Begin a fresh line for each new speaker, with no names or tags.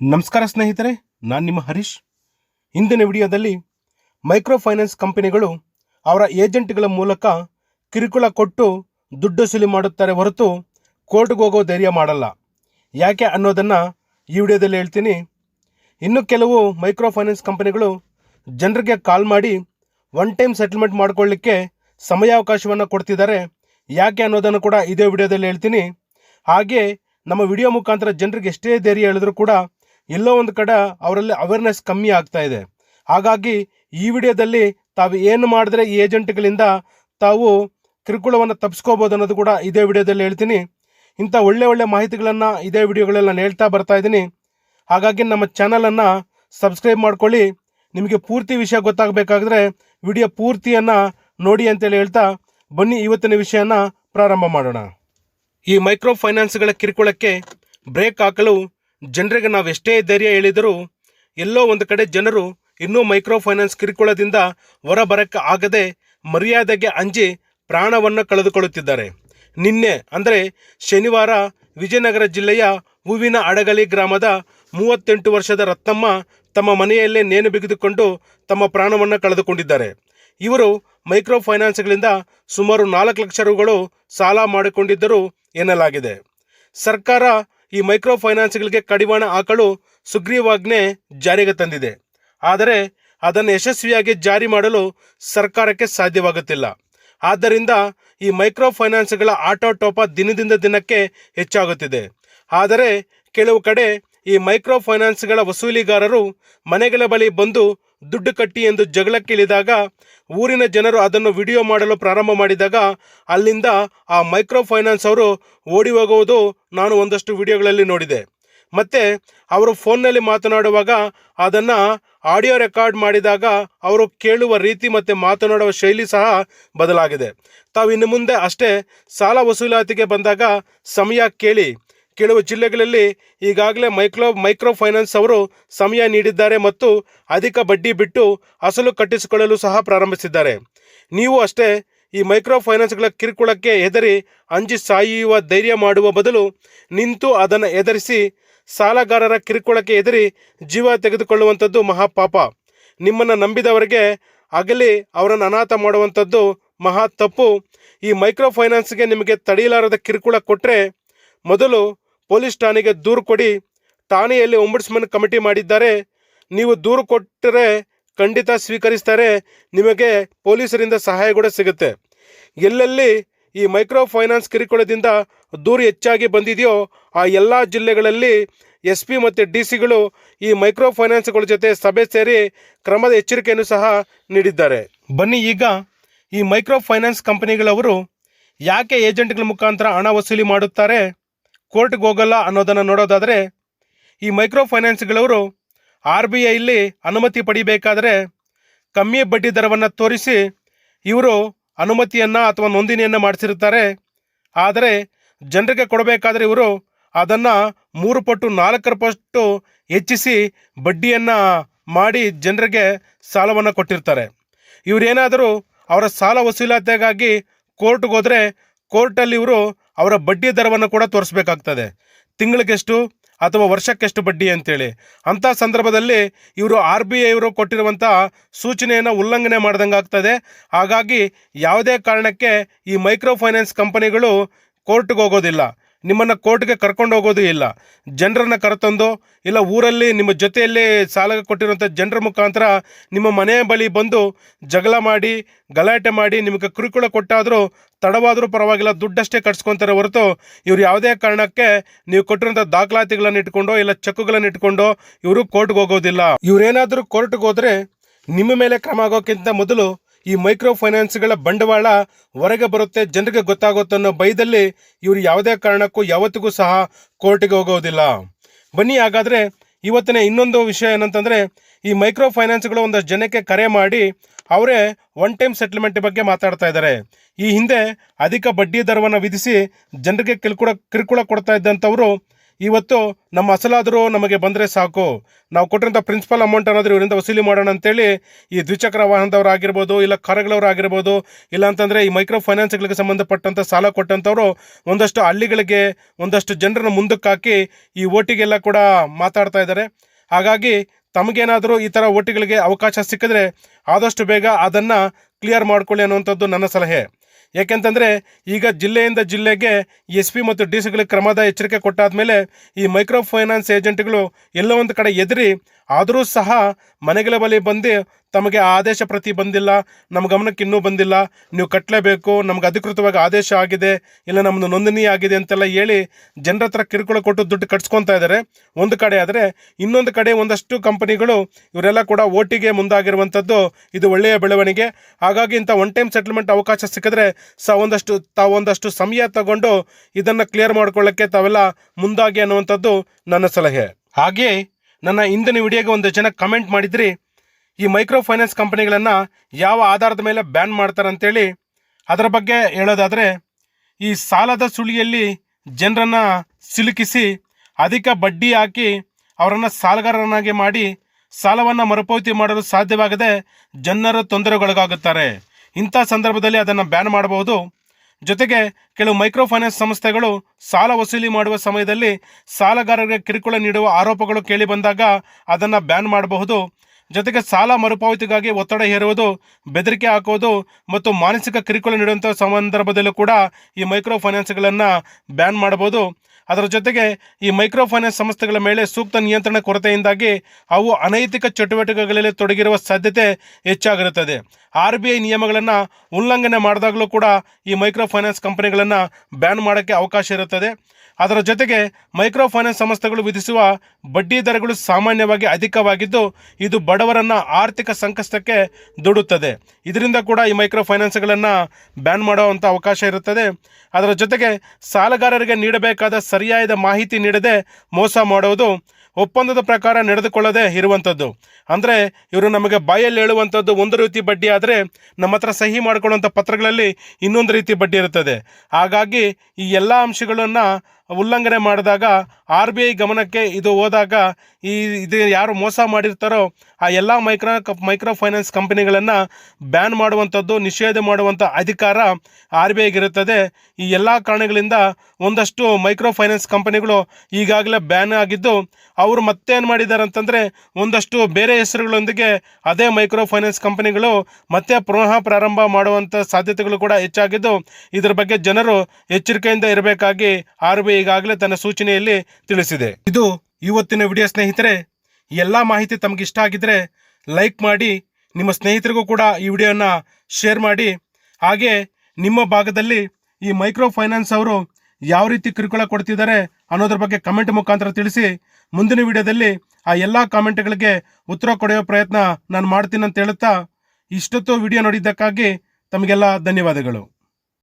ನಮಸ್ಕಾರ ಸ್ನೇಹಿತರೆ, ನಾನು ನಿಮ್ಮ ಹರೀಶ್. ಇಂದಿನ ವಿಡಿಯೋದಲ್ಲಿ ಮೈಕ್ರೋ ಫೈನಾನ್ಸ್ ಕಂಪನಿಗಳು ಅವರ ಏಜೆಂಟ್ಗಳ ಮೂಲಕ ಕಿರುಕುಳ ಕೊಟ್ಟು ದುಡ್ಡು ವಸೂಲಿ ಮಾಡುತ್ತಾರೆ ಹೊರತು ಕೋರ್ಟ್ಗೆ ಹೋಗೋ ಧೈರ್ಯ ಮಾಡಲ್ಲ. ಯಾಕೆ ಅನ್ನೋದನ್ನು ಈ ವಿಡಿಯೋದಲ್ಲಿ ಹೇಳ್ತೀನಿ. ಇನ್ನು ಕೆಲವು ಮೈಕ್ರೋ ಫೈನಾನ್ಸ್ ಕಂಪನಿಗಳು ಜನರಿಗೆ ಕಾಲ್ ಮಾಡಿ ಒನ್ ಟೈಮ್ ಸೆಟಲ್ಮೆಂಟ್ ಮಾಡಿಕೊಳ್ಳಿಕ್ಕೆ ಸಮಯಾವಕಾಶವನ್ನು ಕೊಡ್ತಿದ್ದಾರೆ. ಯಾಕೆ ಅನ್ನೋದನ್ನು ಕೂಡ ಇದೇ ವಿಡಿಯೋದಲ್ಲಿ ಹೇಳ್ತೀನಿ. ಹಾಗೆ ನಮ್ಮ ವಿಡಿಯೋ ಮುಖಾಂತರ ಜನರಿಗೆ ಎಷ್ಟೇ ಧೈರ್ಯ ಹೇಳಿದ್ರು ಕೂಡ ಎಲ್ಲೋ ಒಂದು ಕಡೆ ಅವರಲ್ಲಿ ಅವೇರ್ನೆಸ್ ಕಮ್ಮಿ ಆಗ್ತಾ ಇದೆ. ಹಾಗಾಗಿ ಈ ವಿಡಿಯೋದಲ್ಲಿ ತಾವು ಏನು ಮಾಡಿದ್ರೆ ಈ ಏಜೆಂಟ್ಗಳಿಂದ ತಾವು ಕಿರುಕುಳವನ್ನು ತಪ್ಪಿಸ್ಕೋಬೋದು ಅನ್ನೋದು ಕೂಡ ಇದೇ ವಿಡಿಯೋದಲ್ಲಿ ಹೇಳ್ತೀನಿ. ಇಂಥ ಒಳ್ಳೆ ಒಳ್ಳೆ ಮಾಹಿತಿಗಳನ್ನು ಇದೇ ವಿಡಿಯೋಗಳೆಲ್ಲ ನಾನು ಹೇಳ್ತಾ ಬರ್ತಾ ಇದ್ದೀನಿ. ಹಾಗಾಗಿ ನಮ್ಮ ಚಾನಲನ್ನು ಸಬ್ಸ್ಕ್ರೈಬ್ ಮಾಡ್ಕೊಳ್ಳಿ. ನಿಮಗೆ ಪೂರ್ತಿ ವಿಷಯ ಗೊತ್ತಾಗಬೇಕಾದ್ರೆ ವಿಡಿಯೋ ಪೂರ್ತಿಯನ್ನು ನೋಡಿ ಅಂತೇಳಿ ಹೇಳ್ತಾ ಬನ್ನಿ, ಇವತ್ತಿನ ವಿಷಯನ ಪ್ರಾರಂಭ ಮಾಡೋಣ. ಈ ಮೈಕ್ರೋ ಫೈನಾನ್ಸ್ಗಳ ಕಿರುಕುಳಕ್ಕೆ ಬ್ರೇಕ್ ಹಾಕಲು ಜನರಿಗೆ ನಾವು ಎಷ್ಟೇ ಧೈರ್ಯ ಹೇಳಿದರೂ ಎಲ್ಲೋ ಒಂದು ಕಡೆ ಜನರು ಇನ್ನೂ ಮೈಕ್ರೋ ಫೈನಾನ್ಸ್ ಕಿರುಕುಳದಿಂದ ಹೊರಬರಕ್ಕೆ ಆಗದೆ ಮರ್ಯಾದೆಗೆ ಅಂಜಿ ಪ್ರಾಣವನ್ನು ಕಳೆದುಕೊಳ್ಳುತ್ತಿದ್ದಾರೆ. ನಿನ್ನೆ, ಅಂದರೆ ಶನಿವಾರ, ವಿಜಯನಗರ ಜಿಲ್ಲೆಯ ಹೂವಿನ ಅಡಗಲಿ ಗ್ರಾಮದ ಮೂವತ್ತೆಂಟು ವರ್ಷದ ರತ್ನಮ್ಮ ತಮ್ಮ ಮನೆಯಲ್ಲೇ ನೇಣು ಬಿಗಿದುಕೊಂಡು ತಮ್ಮ ಪ್ರಾಣವನ್ನು ಕಳೆದುಕೊಂಡಿದ್ದಾರೆ. ಇವರು ಮೈಕ್ರೋ ಫೈನಾನ್ಸ್ಗಳಿಂದ ಸುಮಾರು ನಾಲ್ಕು ಲಕ್ಷ ರುಗಳು ಸಾಲ ಮಾಡಿಕೊಂಡಿದ್ದರು ಎನ್ನಲಾಗಿದೆ. ಸರ್ಕಾರ ಈ ಮೈಕ್ರೋ ಫೈನಾನ್ಸ್ಗಳಿಗೆ ಕಡಿವಾಣ ಹಾಕಲು ಸುಗ್ರೀವಾಜ್ಞೆ ಜಾರಿಗೆ ತಂದಿದೆ. ಆದರೆ ಅದನ್ನು ಯಶಸ್ವಿಯಾಗಿ ಜಾರಿ ಮಾಡಲು ಸರ್ಕಾರಕ್ಕೆ ಸಾಧ್ಯವಾಗುತ್ತಿಲ್ಲ. ಆದ್ದರಿಂದ ಈ ಮೈಕ್ರೋ ಫೈನಾನ್ಸ್ಗಳ ಆಟೋಟೋಪ ದಿನದಿಂದ ದಿನಕ್ಕೆ ಹೆಚ್ಚಾಗುತ್ತಿದೆ. ಆದರೆ ಕೆಲವು ಕಡೆ ಈ ಮೈಕ್ರೋ ಫೈನಾನ್ಸ್ಗಳ ವಸೂಲಿಗಾರರು ಮನೆಗಳ ಬಳಿ ಬಂದು ದುಡ್ಡು ಕಟ್ಟಿ ಎಂದು ಜಗಳಕ್ಕಿಳಿದಾಗ ಊರಿನ ಜನರು ಅದನ್ನು ವಿಡಿಯೋ ಮಾಡಲು ಪ್ರಾರಂಭ ಮಾಡಿದಾಗ ಅಲ್ಲಿಂದ ಆ ಮೈಕ್ರೋ ಫೈನಾನ್ಸ್ ಅವರು ಓಡಿ ಹೋಗುವುದು ನಾನು ಒಂದಷ್ಟು ವಿಡಿಯೋಗಳಲ್ಲಿ ನೋಡಿದೆ. ಮತ್ತು ಅವರು ಫೋನ್ನಲ್ಲಿ ಮಾತನಾಡುವಾಗ ಅದನ್ನು ಆಡಿಯೋ ರೆಕಾರ್ಡ್ ಮಾಡಿದಾಗ ಅವರು ಕೇಳುವ ರೀತಿ ಮತ್ತು ಮಾತನಾಡುವ ಶೈಲಿ ಸಹ ಬದಲಾಗಿದೆ. ತಾವು ಇನ್ನು ಮುಂದೆ ಅಷ್ಟೇ ಸಾಲ ವಸೂಲಾತಿಗೆ ಬಂದಾಗ ಸಮಯ ಕೇಳಿ ಕೆಲವು ಜಿಲ್ಲೆಗಳಲ್ಲಿ ಈಗಾಗಲೇ ಮೈಕ್ರೋ ಮೈಕ್ರೋ ಫೈನಾನ್ಸ್ ಅವರು ಸಮಯ ನೀಡಿದ್ದಾರೆ ಮತ್ತು ಅಧಿಕ ಬಡ್ಡಿ ಬಿಟ್ಟು ಅಸಲು ಕಟ್ಟಿಸಿಕೊಳ್ಳಲು ಸಹ ಪ್ರಾರಂಭಿಸಿದ್ದಾರೆ. ನೀವು ಅಷ್ಟೇ ಈ ಮೈಕ್ರೋ ಫೈನಾನ್ಸ್ಗಳ ಕಿರುಕುಳಕ್ಕೆ ಹೆದರಿ ಅಂಜಿ ಸಾಯುವ ಧೈರ್ಯ ಮಾಡುವ ಬದಲು ನಿಂತು ಅದನ್ನು ಎದುರಿಸಿ ಸಾಲಗಾರರ ಕಿರುಕುಳಕ್ಕೆ ಹೆದರಿ ಜೀವ ತೆಗೆದುಕೊಳ್ಳುವಂಥದ್ದು ಮಹಾಪಾಪ. ನಿಮ್ಮನ್ನು ನಂಬಿದವರಿಗೆ ಅಗಲಿ ಅವರನ್ನು ಅನಾಥ ಮಾಡುವಂಥದ್ದು ಮಹಾ ತಪ್ಪು. ಈ ಮೈಕ್ರೋ ಫೈನಾನ್ಸ್ಗೆ ನಿಮಗೆ ತಡೆಯಲಾರದ ಕಿರುಕುಳ ಕೊಟ್ಟರೆ ಮೊದಲು ಪೊಲೀಸ್ ಠಾಣೆಗೆ ದೂರು ಕೊಡಿ. ಠಾಣೆಯಲ್ಲಿ ಒಂಬುಡ್ಸ್ಮನ್ ಕಮಿಟಿ ಮಾಡಿದ್ದಾರೆ. ನೀವು ದೂರು ಕೊಟ್ಟರೆ ಖಂಡಿತ ಸ್ವೀಕರಿಸ್ತಾರೆ. ನಿಮಗೆ ಪೊಲೀಸರಿಂದ ಸಹಾಯ ಕೂಡ ಸಿಗುತ್ತೆ. ಎಲ್ಲೆಲ್ಲಿ ಈ ಮೈಕ್ರೋ ಫೈನಾನ್ಸ್ ಕಿರಿಕುಳದಿಂದ ದೂರು ಹೆಚ್ಚಾಗಿ ಬಂದಿದೆಯೋ ಆ ಎಲ್ಲ ಜಿಲ್ಲೆಗಳಲ್ಲಿ ಎಸ್ ಪಿ ಮತ್ತು ಡಿ ಸಿಗಳು ಈ ಮೈಕ್ರೋ ಫೈನಾನ್ಸ್ಗಳ ಜೊತೆ ಸಭೆ ಸೇರಿ ಕ್ರಮದ ಎಚ್ಚರಿಕೆಯನ್ನು ಸಹ ನೀಡಿದ್ದಾರೆ. ಬನ್ನಿ ಈಗ ಈ ಮೈಕ್ರೋ ಫೈನಾನ್ಸ್ ಕಂಪನಿಗಳವರು ಯಾಕೆ ಏಜೆಂಟ್ಗಳ ಮುಖಾಂತರ ಹಣ ವಸೂಲಿ ಮಾಡುತ್ತಾರೆ? ಕೋರ್ಟ್ಗೆ ಹೋಗಲ್ಲ ಅನ್ನೋದನ್ನು ನೋಡೋದಾದರೆ ಈ ಮೈಕ್ರೋ ಫೈನಾನ್ಸ್ಗಳವರು ಆರ್ ಬಿ ಐಲಿ ಅನುಮತಿ ಪಡಿಬೇಕಾದರೆ ಕಮ್ಮಿ ಬಡ್ಡಿ ದರವನ್ನು ತೋರಿಸಿ ಇವರು ಅನುಮತಿಯನ್ನು ಅಥವಾ ನೋಂದಣಿಯನ್ನು ಮಾಡಿಸಿರ್ತಾರೆ ಆದರೆ ಜನರಿಗೆ ಕೊಡಬೇಕಾದ್ರೆ ಇವರು ಅದನ್ನು ಮೂರು ಪಟ್ಟು ನಾಲ್ಕರ ಪಟ್ಟು ಹೆಚ್ಚಿಸಿ ಬಡ್ಡಿಯನ್ನು ಮಾಡಿ ಜನರಿಗೆ ಸಾಲವನ್ನು ಕೊಟ್ಟಿರ್ತಾರೆ. ಇವರೇನಾದರೂ ಅವರ ಸಾಲ ವಸೂಲಾತಿಗಾಗಿ ಕೋರ್ಟ್ಗೆ ಹೋದರೆ ಕೋರ್ಟಲ್ಲಿ ಇವರು ಅವರ ಬಡ್ಡಿ ದರವನ್ನು ಕೂಡ ತೋರಿಸ್ಬೇಕಾಗ್ತದೆ. ತಿಂಗಳಿಗೆಷ್ಟು ಅಥವಾ ವರ್ಷಕ್ಕೆಷ್ಟು ಬಡ್ಡಿ ಅಂತೇಳಿ. ಅಂಥ ಸಂದರ್ಭದಲ್ಲಿ ಇವರು ಆರ್ ಬಿ ಐವರು ಕೊಟ್ಟಿರುವಂಥ ಸೂಚನೆಯನ್ನು ಉಲ್ಲಂಘನೆ ಮಾಡ್ದಂಗೆ ಆಗ್ತದೆ ಹಾಗಾಗಿ ಯಾವುದೇ ಕಾರಣಕ್ಕೆ ಈ ಮೈಕ್ರೋ ಫೈನಾನ್ಸ್ ಕಂಪನಿಗಳು ಕೋರ್ಟ್ಗೆ ಹೋಗೋದಿಲ್ಲ. ನಿಮ್ಮನ್ನು ಕೋರ್ಟ್ಗೆ ಕರ್ಕೊಂಡು ಹೋಗೋದು ಇಲ್ಲ. ಜನರನ್ನು ಕರೆತಂದು, ಇಲ್ಲ ಊರಲ್ಲಿ ನಿಮ್ಮ ಜೊತೆಯಲ್ಲಿ ಸಾಲ ಕೊಟ್ಟಿರುವಂಥ ಜನರ ಮುಖಾಂತರ ನಿಮ್ಮ ಮನೆಯ ಬಳಿ ಬಂದು ಜಗಳ ಮಾಡಿ, ಗಲಾಟೆ ಮಾಡಿ ನಿಮಗೆ ಕಿರುಕುಳ ಕೊಟ್ಟಾದರೂ ತಡವಾದರೂ ಪರವಾಗಿಲ್ಲ, ದುಡ್ಡಷ್ಟೇ ಕಟ್ಸ್ಕೊತಾರೆ ಹೊರತು ಇವ್ರು ಯಾವುದೇ ಕಾರಣಕ್ಕೆ ನೀವು ಕೊಟ್ಟಿರೋಂಥ ದಾಖಲಾತಿಗಳನ್ನು ಇಟ್ಕೊಂಡು, ಇಲ್ಲ ಚೆಕ್ಗಳನ್ನು ಇಟ್ಕೊಂಡು ಇವರು ಕೋರ್ಟ್ಗೆ ಹೋಗೋದಿಲ್ಲ. ಇವರೇನಾದರೂ ಕೋರ್ಟ್ಗೆ ಹೋದರೆ ನಿಮ್ಮ ಮೇಲೆ ಕ್ರಮ ಆಗೋಕ್ಕಿಂತ ಮೊದಲು ಈ ಮೈಕ್ರೋ ಫೈನಾನ್ಸ್ಗಳ ಬಂಡವಾಳ ಹೊರಗೆ ಬರುತ್ತೆ, ಜನರಿಗೆ ಗೊತ್ತಾಗುತ್ತೆ ಅನ್ನೋ ಭಯದಲ್ಲಿ ಇವರು ಯಾವುದೇ ಕಾರಣಕ್ಕೂ ಯಾವತ್ತಿಗೂ ಸಹ ಕೋರ್ಟಿಗೆ ಹೋಗೋದಿಲ್ಲ. ಬನ್ನಿ ಹಾಗಾದರೆ ಇವತ್ತಿನ ಇನ್ನೊಂದು ವಿಷಯ ಏನಂತಂದರೆ, ಈ ಮೈಕ್ರೋ ಫೈನಾನ್ಸ್ಗಳು ಒಂದಷ್ಟು ಜನಕ್ಕೆ ಕರೆ ಮಾಡಿ ಅವರೇ ಒನ್ ಟೈಮ್ ಸೆಟ್ಲ್ಮೆಂಟ್ ಬಗ್ಗೆ ಮಾತಾಡ್ತಾ ಇದ್ದಾರೆ. ಈ ಹಿಂದೆ ಅಧಿಕ ಬಡ್ಡಿ ದರವನ್ನು ವಿಧಿಸಿ ಜನರಿಗೆ ಕಿರುಕುಳ ಕಿರುಕುಳ ಕೊಡ್ತಾ ಇದ್ದಂಥವರು ಇವತ್ತು ನಮ್ಮ ಅಸಲಾದರೂ ನಮಗೆ ಬಂದರೆ ಸಾಕು. ನಾವು ಕೊಟ್ಟಿರೋಂಥ ಪ್ರಿನ್ಸಿಪಲ್ ಅಮೌಂಟ್ ಅನ್ನೋದು ಇವರಿಂದ ವಸೂಲಿ ಮಾಡೋಣ ಅಂತೇಳಿ ಈ ದ್ವಿಚಕ್ರ ವಾಹನದವ್ರು ಆಗಿರ್ಬೋದು, ಇಲ್ಲ ಕಾರುಗಳವ್ರು ಆಗಿರ್ಬೋದು, ಇಲ್ಲ ಅಂತಂದರೆ ಈ ಮೈಕ್ರೋ ಫೈನಾನ್ಸ್ಗಳಿಗೆ ಸಂಬಂಧಪಟ್ಟಂಥ ಸಾಲ ಕೊಟ್ಟಂಥವರು ಒಂದಷ್ಟು ಹಳ್ಳಿಗಳಿಗೆ ಒಂದಷ್ಟು ಜನರನ್ನು ಮುಂದಕ್ಕೆ ಹಾಕಿ ಈ ಓಟಿಗೆಲ್ಲ ಕೂಡ ಮಾತಾಡ್ತಾ ಇದ್ದಾರೆ. ಹಾಗಾಗಿ ತಮಗೇನಾದರೂ ಈ ಥರ ಓಟಿಗಳಿಗೆ ಅವಕಾಶ ಸಿಕ್ಕಿದ್ರೆ ಆದಷ್ಟು ಬೇಗ ಅದನ್ನು ಕ್ಲಿಯರ್ ಮಾಡ್ಕೊಳ್ಳಿ ಅನ್ನುವಂಥದ್ದು ನನ್ನ ಸಲಹೆ. ಯಾಕೆಂತಂದರೆ ಈಗ ಜಿಲ್ಲೆಯಿಂದ ಜಿಲ್ಲೆಗೆ ಎಸ್ ಪಿ ಮತ್ತು ಡಿ ಸಿಗಳಿಗೆ ಕ್ರಮದ ಎಚ್ಚರಿಕೆ ಕೊಟ್ಟಾದ್ಮೇಲೆ ಈ ಮೈಕ್ರೋ ಫೈನಾನ್ಸ್ ಏಜೆಂಟ್ಗಳು ಎಲ್ಲೋ ಒಂದು ಕಡೆ ಎದುರಿ ಆದರೂ ಸಹ ಮನೆಗಳ ಬಳಿ ಬಂದು ತಮಗೆ ಆದೇಶ ಪ್ರತಿ ಬಂದಿಲ್ಲ, ನಮ್ಮ ಗಮನಕ್ಕೆ ಇನ್ನೂ ಬಂದಿಲ್ಲ. ನೀವು ಕಟ್ಟಲೇಬೇಕು, ನಮ್ಗೆ ಅಧಿಕೃತವಾಗಿ ಆದೇಶ ಆಗಿದೆ, ಇಲ್ಲ ನಮ್ಮದು ನೋಂದಣಿ ಆಗಿದೆ ಅಂತೆಲ್ಲ ಹೇಳಿ ಜನರ ಹತ್ರ ಕಿರುಕುಳ ಕೊಟ್ಟು ದುಡ್ಡು ಕಟ್ಸ್ಕೊತಾ ಇದ್ದಾರೆ. ಒಂದು ಕಡೆ ಆದರೆ ಇನ್ನೊಂದು ಕಡೆ ಒಂದಷ್ಟು ಕಂಪನಿಗಳು ಇವರೆಲ್ಲ ಕೂಡ ಓಟಿಗೆ ಮುಂದಾಗಿರುವಂಥದ್ದು ಇದು ಒಳ್ಳೆಯ ಬೆಳವಣಿಗೆ. ಹಾಗಾಗಿ ಇಂಥ ಒನ್ ಟೈಮ್ ಸೆಟಲ್ಮೆಂಟ್ ಅವಕಾಶ ಸಿಕ್ಕಿದ್ರೆ ಸ ಒಂದಷ್ಟು ತಾವೊಂದಷ್ಟು ಸಮಯ ತಗೊಂಡು ಇದನ್ನು ಕ್ಲಿಯರ್ ಮಾಡ್ಕೊಳ್ಳೋಕ್ಕೆ ತಾವೆಲ್ಲ ಮುಂದಾಗಿ ಅನ್ನುವಂಥದ್ದು ನನ್ನ ಸಲಹೆ. ಹಾಗೆಯೇ ನನ್ನ ಇಂದಿನ ವಿಡಿಯೋಗೆ ಒಂದು ಜನ ಕಮೆಂಟ್ ಮಾಡಿದ್ರಿ. ಈ ಮೈಕ್ರೋ ಫೈನಾನ್ಸ್ ಕಂಪನಿಗಳನ್ನು ಯಾವ ಆಧಾರದ ಮೇಲೆ ಬ್ಯಾನ್ ಮಾಡ್ತಾರೆ ಅಂತೇಳಿ ಅದರ ಬಗ್ಗೆ ಹೇಳೋದಾದರೆ, ಈ ಸಾಲದ ಸುಳಿಯಲ್ಲಿ ಜನರನ್ನು ಸಿಲುಕಿಸಿ ಅಧಿಕ ಬಡ್ಡಿ ಹಾಕಿ ಅವರನ್ನು ಸಾಲಗಾರರನ್ನಾಗಿ ಮಾಡಿ ಸಾಲವನ್ನು ಮರುಪಾವತಿ ಮಾಡಲು ಸಾಧ್ಯವಾಗದೆ ಜನರು ತೊಂದರೆಗೊಳಗಾಗುತ್ತಾರೆ. ಇಂಥ ಸಂದರ್ಭದಲ್ಲಿ ಅದನ್ನು ಬ್ಯಾನ್ ಮಾಡಬಹುದು. ಜೊತೆಗೆ ಕೆಲವು ಮೈಕ್ರೋ ಫೈನಾನ್ಸ್ ಸಂಸ್ಥೆಗಳು ಸಾಲ ವಸೂಲಿ ಮಾಡುವ ಸಮಯದಲ್ಲಿ ಸಾಲಗಾರರಿಗೆ ಕಿರುಕುಳ ನೀಡುವ ಆರೋಪಗಳು ಕೇಳಿ ಬಂದಾಗ ಅದನ್ನು ಬ್ಯಾನ್ ಮಾಡಬಹುದು. ಜೊತೆಗೆ ಸಾಲ ಮರುಪಾವತಿಗಾಗಿ ಒತ್ತಡ ಹೇರುವುದು, ಬೆದರಿಕೆ ಹಾಕುವುದು ಮತ್ತು ಮಾನಸಿಕ ಕಿರುಕುಳ ನೀಡುವಂಥ ಸಂದರ್ಭದಲ್ಲೂ ಕೂಡ ಈ ಮೈಕ್ರೋ ಫೈನಾನ್ಸ್ಗಳನ್ನು ಬ್ಯಾನ್ ಮಾಡಬಹುದು. ಅದರ ಜೊತೆಗೆ ಈ ಮೈಕ್ರೋ ಫೈನಾನ್ಸ್ ಸಂಸ್ಥೆಗಳ ಮೇಲೆ ಸೂಕ್ತ ನಿಯಂತ್ರಣ ಕೊರತೆಯಿಂದಾಗಿ ಅವು ಅನೈತಿಕ ಚಟುವಟಿಕೆಗಳಲ್ಲಿ ತೊಡಗಿರುವ ಸಾಧ್ಯತೆ ಹೆಚ್ಚಾಗಿರುತ್ತದೆ. ಆರ್ ಬಿ ಐ ನಿಯಮಗಳನ್ನು ಉಲ್ಲಂಘನೆ ಮಾಡಿದಾಗಲೂ ಕೂಡ ಈ ಮೈಕ್ರೋ ಫೈನಾನ್ಸ್ ಕಂಪನಿಗಳನ್ನು ಬ್ಯಾನ್ ಮಾಡೋಕ್ಕೆ ಅವಕಾಶ ಇರುತ್ತದೆ. ಅದರ ಜೊತೆಗೆ ಮೈಕ್ರೋ ಫೈನಾನ್ಸ್ ಸಂಸ್ಥೆಗಳು ವಿಧಿಸುವ ಬಡ್ಡಿ ದರಗಳು ಸಾಮಾನ್ಯವಾಗಿ ಅಧಿಕವಾಗಿದ್ದು, ಇದು ಬಡವರನ್ನ ಆರ್ಥಿಕ ಸಂಕಷ್ಟಕ್ಕೆ ದುಡುತ್ತದೆ. ಇದರಿಂದ ಕೂಡ ಈ ಮೈಕ್ರೋ ಫೈನಾನ್ಸ್ಗಳನ್ನು ಬ್ಯಾನ್ ಮಾಡುವಂಥ ಅವಕಾಶ ಇರುತ್ತದೆ. ಅದರ ಜೊತೆಗೆ ಸಾಲಗಾರರಿಗೆ ನೀಡಬೇಕಾದ ಸರಿಯಾದ ಮಾಹಿತಿ ನೀಡದೆ ಮೋಸ ಮಾಡುವುದು ಒಪ್ಪಂದದ ಪ್ರಕಾರ ನಡೆದುಕೊಳ್ಳದೆ ಇರುವಂಥದ್ದು ಅಂದರೆ ಇವರು ನಮಗೆ ಬಾಯಲ್ಲಿ ಹೇಳುವಂಥದ್ದು ಒಂದು ರೀತಿ ಬಡ್ಡಿ ಆದರೆ ನಮ್ಮ ಹತ್ರ ಸಹಿ ಮಾಡಿಕೊಳ್ಳುವಂಥ ಪತ್ರಗಳಲ್ಲಿ ಇನ್ನೊಂದು ರೀತಿ ಬಡ್ಡಿ ಇರುತ್ತದೆ. ಹಾಗಾಗಿ ಈ ಎಲ್ಲ ಅಂಶಗಳನ್ನು ಉಲ್ಲಂಘನೆ ಮಾಡಿದಾಗ ಆರ್ ಬಿ ಐ ಗಮನಕ್ಕೆ ಇದು ಹೋದಾಗ ಈ ಇದು ಯಾರು ಮೋಸ ಮಾಡಿರ್ತಾರೋ ಆ ಎಲ್ಲ ಮೈಕ್ರೋ ಮೈಕ್ರೋ ಫೈನಾನ್ಸ್ ಕಂಪನಿಗಳನ್ನು ಬ್ಯಾನ್ ಮಾಡುವಂಥದ್ದು, ನಿಷೇಧ ಮಾಡುವಂಥ ಅಧಿಕಾರ ಆರ್ ಬಿ ಐಗಿರುತ್ತದೆ ಈ ಎಲ್ಲ ಕಾರಣಗಳಿಂದ ಒಂದಷ್ಟು ಮೈಕ್ರೋ ಫೈನಾನ್ಸ್ ಕಂಪನಿಗಳು ಈಗಾಗಲೇ ಬ್ಯಾನ್ ಆಗಿದ್ದು, ಅವರು ಮತ್ತೇನು ಮಾಡಿದ್ದಾರೆ ಅಂತಂದರೆ ಒಂದಷ್ಟು ಬೇರೆ ಹೆಸರುಗಳೊಂದಿಗೆ ಅದೇ ಮೈಕ್ರೋ ಫೈನಾನ್ಸ್ ಕಂಪನಿಗಳು ಮತ್ತೆ ಪುನಃ ಪ್ರಾರಂಭ ಮಾಡುವಂಥ ಸಾಧ್ಯತೆಗಳು ಕೂಡ ಹೆಚ್ಚಾಗಿದ್ದು, ಇದರ ಬಗ್ಗೆ ಜನರು ಎಚ್ಚರಿಕೆಯಿಂದ ಇರಬೇಕಾಗಿ ಆರ್ ಬಿ ಈಗಾಗಲೇ ತನ್ನ ಸೂಚನೆಯಲ್ಲಿ ತಿಳಿಸಿದೆ. ಇದು ಇವತ್ತಿನ ವಿಡಿಯೋ ಸ್ನೇಹಿತರೆ ಎಲ್ಲ ಮಾಹಿತಿ ತಮಗೆ ಇಷ್ಟ ಆಗಿದ್ರೆ ಲೈಕ್ ಮಾಡಿ, ನಿಮ್ಮ ಸ್ನೇಹಿತರಿಗೂ ಕೂಡ ಈ ವಿಡಿಯೋನ ಶೇರ್ ಮಾಡಿ. ಹಾಗೆ ನಿಮ್ಮ ಭಾಗದಲ್ಲಿ ಈ ಮೈಕ್ರೋ ಫೈನಾನ್ಸ್ ಅವರು ಯಾವ ರೀತಿ ಕಿರುಕುಳ ಕೊಡ್ತಿದ್ದಾರೆ ಅನ್ನೋದ್ರ ಬಗ್ಗೆ ಕಮೆಂಟ್ ಮುಖಾಂತರ ತಿಳಿಸಿ. ಮುಂದಿನ ವಿಡಿಯೋದಲ್ಲಿ ಆ ಎಲ್ಲ ಕಾಮೆಂಟ್ಗಳಿಗೆ ಉತ್ತರ ಕೊಡುವ ಪ್ರಯತ್ನ ನಾನು ಮಾಡ್ತೀನಿ ಅಂತ ಹೇಳುತ್ತಾ, ಇಷ್ಟೊತ್ತು ವಿಡಿಯೋ ನೋಡಿದ್ದಕ್ಕಾಗಿ ತಮಗೆಲ್ಲ ಧನ್ಯವಾದಗಳು.